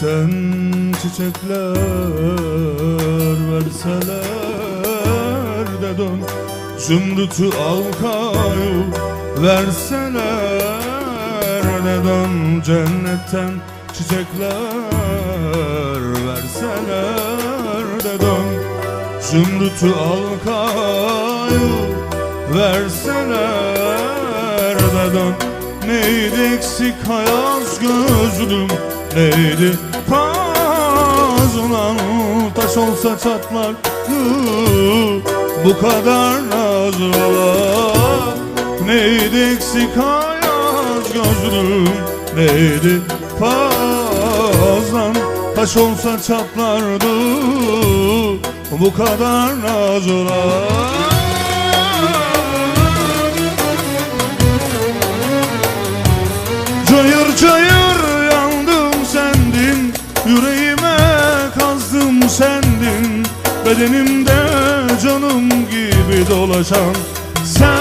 Cennetten çiçekler verseler de dön Zümrütü alkayı verseler de dön Cennetten çiçekler verseler de dön Zümrütü alkayı verseler de dön Neydi eksik hayaz gözlüm Neydi pazılan Taş olsa çatlar. Bu kadar nazlılar Neydi eksik hayaz gözlüm? Neydi pazlan Taş olsa çatlardı Bu kadar nazlılar Bedenimde canım gibi dolaşan sendin.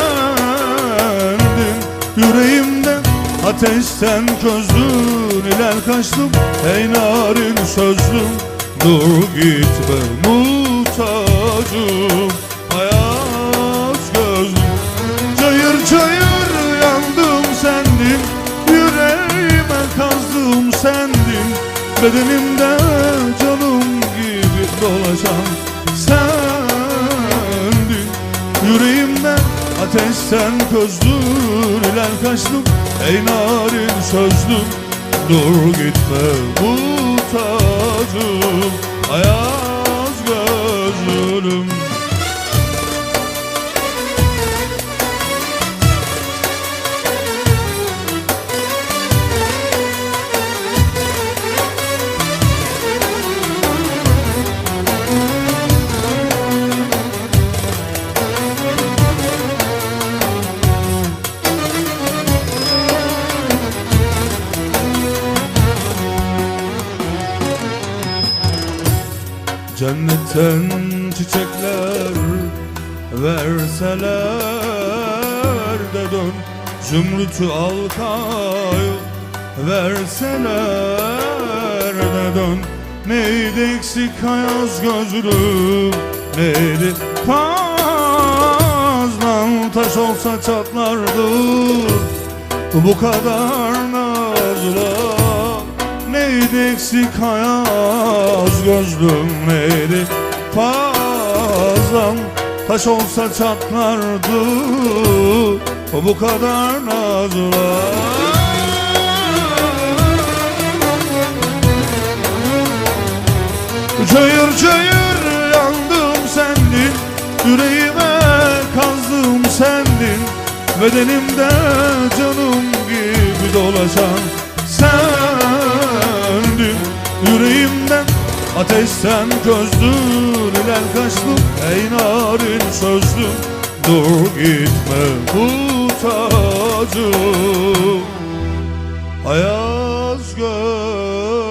Yüreğimde ateşten közlün iler kaçtım. Ey narin sözlüm dur gitme muhtacım. Hayat gözlüm Cayır cayır yandım sendin. Yüreğime kazdım sendin. Bedenimde canım gibi dolaşan Yüreğimde ateşten közdün iler kaçtım Ey narin sözlüm. Dur gitme bu tacım Ayaz gözlüm Cennetten çiçekler verseler de dön. Zümrütü alkayı verseler de dön. Neydi eksik hayaz gözlüm Neydi pazdan taş olsa çatlardı. Bu kadar nazlı Neydi eksik hayaz gözlüm neydi Taş olsa çatlardı bu kadar nazlı. Cayır cayır yandım sendin Yüreğime kazdım sendin. Bedenimde canım gibi dolaşan Ateşten gözlüm ile kaçtım Ey narin sözlüm. Dur gitme bu muhtacım Ayaz gözlüm